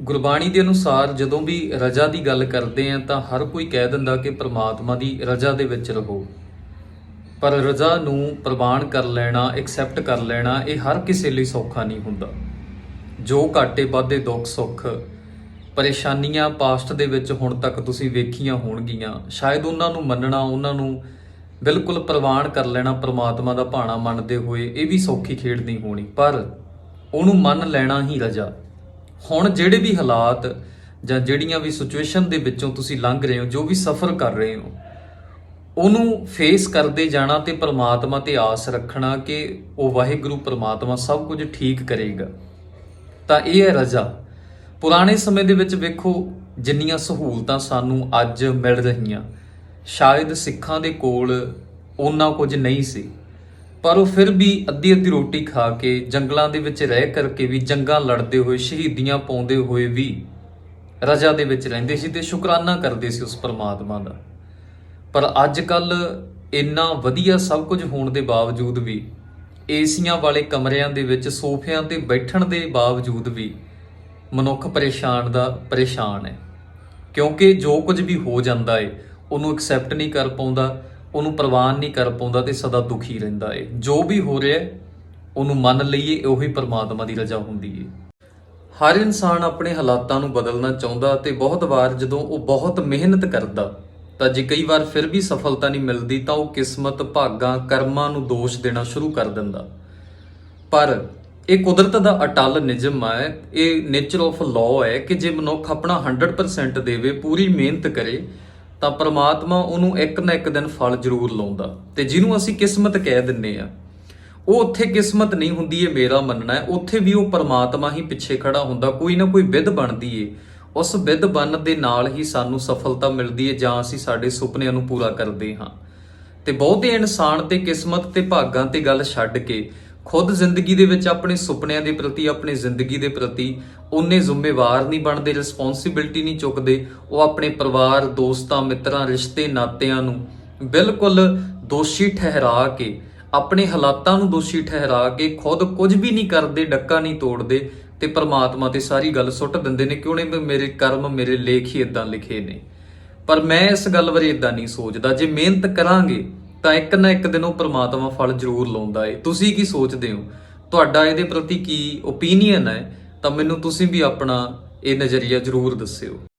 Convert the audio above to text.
ਗੁਰਬਾਣੀ ਦੇ ਅਨੁਸਾਰ ਜਦੋਂ ਵੀ ਰਜਾ ਦੀ ਗੱਲ ਕਰਦੇ ਆ ਤਾਂ ਹਰ ਕੋਈ ਕਹਿ ਦਿੰਦਾ ਕਿ ਪ੍ਰਮਾਤਮਾ ਦੀ ਰਜਾ ਦੇ ਵਿੱਚ ਰਹੋ। ਪਰ ਰਜ਼ਾ ਨੂੰ ਪ੍ਰਵਾਨ ਕਰ ਲੈਣਾ ਐਕਸੈਪਟ ਕਰ ਲੈਣਾ, ਇਹ ਹਰ ਕਿਸੇ ਲਈ ਸੌਖਾ ਨਹੀਂ ਹੁੰਦਾ। ਜੋ ਘਾਟੇ ਵਾਧੇ ਦੁੱਖ ਸੁੱਖ, ਪਰੇਸ਼ਾਨੀਆਂ ਪਾਸਟ ਦੇ ਵਿੱਚ ਹੁਣ ਤੱਕ ਤੁਸੀਂ ਵੇਖੀਆਂ ਹੋਣਗੀਆਂ, ਸ਼ਾਇਦ ਉਹਨਾਂ ਨੂੰ ਮੰਨਣਾ, ਉਹਨਾਂ ਨੂੰ ਬਿਲਕੁਲ ਪ੍ਰਵਾਨ ਕਰ ਲੈਣਾ ਪ੍ਰਮਾਤਮਾ ਦਾ ਭਾਣਾ ਮੰਨਦੇ ਹੋਏ, ਇਹ ਵੀ ਸੌਖੀ ਖੇਡ ਨਹੀਂ ਹੋਣੀ। ਪਰ ਉਹਨੂੰ ਮੰਨ ਲੈਣਾ ਹੀ ਰਜਾ। ਹੁਣ ਜਿਹੜੇ ਵੀ ਹਾਲਾਤ ਜਾਂ ਜਿਹੜੀਆਂ ਵੀ ਸਿਚੁਏਸ਼ਨ ਦੇ ਵਿੱਚੋਂ ਤੁਸੀਂ ਲੰਘ ਰਹੇ ਹੋ, ਜੋ ਵੀ ਸਫ਼ਰ ਕਰ ਰਹੇ ਹੋ, ਉਹਨੂੰ ਫੇਸ ਕਰਦੇ ਜਾਣਾ ਤੇ ਪਰਮਾਤਮਾ ਤੇ ਆਸ ਰੱਖਣਾ ਕਿ ਉਹ ਵਾਹਿਗੁਰੂ ਪਰਮਾਤਮਾ ਸਭ ਕੁਝ ਠੀਕ ਕਰੇਗਾ। ਤਾਂ ਇਹ ਹੈ ਰਜ਼ਾ। ਪੁਰਾਣੇ ਸਮੇਂ ਦੇ ਵਿੱਚ ਵੇਖੋ, ਜਿੰਨੀਆਂ ਸਹੂਲਤਾਂ ਸਾਨੂੰ ਅੱਜ ਮਿਲ ਰਹੀਆਂ, ਸ਼ਾਇਦ ਸਿੱਖਾਂ ਦੇ ਕੋਲ ਉਹਨਾਂ ਕੁਝ ਨਹੀਂ ਸੀ। ਪਰ ਉਹ ਫਿਰ ਵੀ ਅੱਧੀ ਅੱਧੀ ਰੋਟੀ ਖਾ ਕੇ ਜੰਗਲਾਂ ਦੇ ਵਿੱਚ ਰਹਿ ਕਰਕੇ ਵੀ ਜੰਗਾਂ ਲੜਦੇ ਹੋਏ, ਸ਼ਹੀਦੀਆਂ ਪਾਉਂਦੇ ਹੋਏ ਵੀ ਰਜਾ ਦੇ ਵਿੱਚ ਰਹਿੰਦੇ ਸੀ ਤੇ ਸ਼ੁਕਰਾਨਾ ਕਰਦੇ ਸੀ ਉਸ ਪਰਮਾਤਮਾ ਦਾ। ਪਰ ਅੱਜ ਕੱਲ ਇੰਨਾ ਵਧੀਆ ਸਭ ਕੁਝ ਹੋਣ ਦੇ ਬਾਵਜੂਦ ਵੀ, ਏਸੀਆਂ ਵਾਲੇ ਕਮਰਿਆਂ ਦੇ ਵਿੱਚ ਸੋਫਿਆਂ ਤੇ ਬੈਠਣ ਦੇ ਬਾਵਜੂਦ ਵੀ ਮਨੁੱਖ ਪਰੇਸ਼ਾਨ ਦਾ ਪਰੇਸ਼ਾਨ ਹੈ। ਕਿਉਂਕਿ ਜੋ ਕੁਝ ਵੀ ਹੋ ਜਾਂਦਾ ਏ, ਉਹਨੂੰ ਐਕਸੈਪਟ ਨਹੀਂ ਕਰ ਪਾਉਂਦਾ ਉਹਨੂੰ ਪ੍ਰਵਾਨ ਨਹੀਂ ਕਰ ਪਾਉਂਦਾ ਤੇ ਸਦਾ ਦੁਖੀ ਰਹਿੰਦਾ ਏ। ਜੋ ਵੀ ਹੋ ਰਿਹਾ ਉਹਨੂੰ ਮੰਨ ਲਈਏ ਉਹੀ ਪਰਮਾਤਮਾ ਦੀ ਰਜ਼ਾ ਹੁੰਦੀ ਏ। ਹਰ ਇਨਸਾਨ ਆਪਣੇ ਹਾਲਾਤਾਂ ਨੂੰ ਬਦਲਣਾ ਚਾਹੁੰਦਾ ਤੇ ਬਹੁਤ ਵਾਰ ਜਦੋਂ ਉਹ ਬਹੁਤ ਮਿਹਨਤ ਕਰਦਾ, ਤਾਂ ਜੇ ਕਈ ਵਾਰ ਫਿਰ ਵੀ ਸਫਲਤਾ ਨਹੀਂ ਮਿਲਦੀ, ਤਾਂ ਉਹ ਕਿਸਮਤ, ਭਾਗਾਂ, ਕਰਮਾਂ ਨੂੰ ਦੋਸ਼ ਦੇਣਾ ਸ਼ੁਰੂ ਕਰ ਦਿੰਦਾ। ਪਰ ਇਹ ਕੁਦਰਤ ਦਾ ਅਟਲ ਨਿਯਮ ਹੈ, ਇਹ ਨੇਚਰ ਆਫ ਲਾਅ ਹੈ ਕਿ ਜੇ ਮਨੁੱਖ ਆਪਣਾ 100% ਦੇਵੇ, ਪੂਰੀ ਮਿਹਨਤ ਕਰੇ ਤਾਂ ਪ੍ਰਮਾਤਮਾ ਉਹਨੂੰ ਇੱਕ ਨਾ ਇੱਕ ਦਿਨ ਫਲ ਜ਼ਰੂਰ ਲਾਉਂਦਾ। ਤੇ ਜਿਹਨੂੰ ਅਸੀਂ ਕਿਸਮਤ ਕਹਿ ਦਿੰਨੇ ਆ, ਉਹ ਉੱਥੇ ਕਿਸਮਤ ਨਹੀਂ ਹੁੰਦੀ, ਇਹ ਮੇਰਾ ਮੰਨਣਾ ਹੈ। ਉੱਥੇ ਵੀ ਉਹ ਪਰਮਾਤਮਾ ਹੀ ਪਿੱਛੇ ਖੜਾ ਹੁੰਦਾ, ਕੋਈ ਨਾ ਕੋਈ ਵਿਧ ਬਣਦੀ ਏ। ਉਸ ਵਿਧ ਬਣਨ ਦੇ ਨਾਲ ਹੀ ਸਾਨੂੰ ਸਫਲਤਾ ਮਿਲਦੀ ਏ, ਜਾਂ ਅਸੀਂ ਸਾਡੇ ਸੁਪਨਿਆਂ ਨੂੰ ਪੂਰਾ ਕਰਦੇ ਹਾਂ। ਤੇ ਬਹੁਤੇ ਇਨਸਾਨ ਤੇ ਕਿਸਮਤ ਤੇ ਭਾਗਾਂ ਤੇ ਗੱਲ ਛੱਡ ਕੇ ਖੁਦ ਜ਼ਿੰਦਗੀ ਦੇ ਵਿੱਚ ਆਪਣੇ ਸੁਪਨਿਆਂ ਦੇ ਪ੍ਰਤੀ, ਆਪਣੀ ਜ਼ਿੰਦਗੀ ਦੇ ਪ੍ਰਤੀ ਉਹਨੇ ਜ਼ਿੰਮੇਵਾਰ ਨਹੀਂ ਬਣਦੇ ਰਿਸਪੌਂਸਿਬਿਲਟੀ ਨਹੀਂ ਚੁੱਕਦੇ। ਉਹ ਆਪਣੇ ਪਰਿਵਾਰ, ਦੋਸਤਾਂ, ਮਿੱਤਰਾਂ, ਰਿਸ਼ਤੇ, ਨਾਤਿਆਂ ਨੂੰ ਬਿਲਕੁਲ ਦੋਸ਼ੀ ਠਹਿਰਾ ਕੇ, ਆਪਣੇ ਹਾਲਾਤਾਂ ਨੂੰ ਦੋਸ਼ੀ ਠਹਿਰਾ ਕੇ ਖੁਦ ਕੁਝ ਵੀ ਨਹੀਂ ਕਰਦੇ, ਡੱਕਾ ਨਹੀਂ ਤੋੜਦੇ ਤੇ ਪਰਮਾਤਮਾ ਤੇ ਸਾਰੀ ਗੱਲ ਸੁੱਟ ਦਿੰਦੇ ਨੇ, ਕਿਉਂ ਨੇ ਮੇਰੇ ਕਰਮ, ਮੇਰੇ ਲੇਖ ਹੀ ਇਦਾਂ ਲਿਖੇ ਨੇ। ਪਰ ਮੈਂ ਇਸ ਗੱਲ ਬਾਰੇ ਇਦਾਂ ਨਹੀਂ ਸੋਚਦਾ। ਜੇ ਮਿਹਨਤ ਕਰਾਂਗੇ ਤਾਂ ਇੱਕ ਨਾ ਇੱਕ ਦਿਨ ਉਹ ਪ੍ਰਮਾਤਮਾ ਫਲ ਜ਼ਰੂਰ ਲਾਉਂਦਾ ਏ। ਤੁਸੀਂ ਕੀ ਸੋਚਦੇ ਹੋ? ਤੁਹਾਡਾ ਇਹਦੇ ਪ੍ਰਤੀ ਕੀ ਓਪੀਨੀਅਨ ਹੈ? ਤਾਂ ਮੈਨੂੰ ਤੁਸੀਂ ਵੀ ਆਪਣਾ ਇਹ ਨਜ਼ਰੀਆ ਜ਼ਰੂਰ ਦੱਸਿਓ।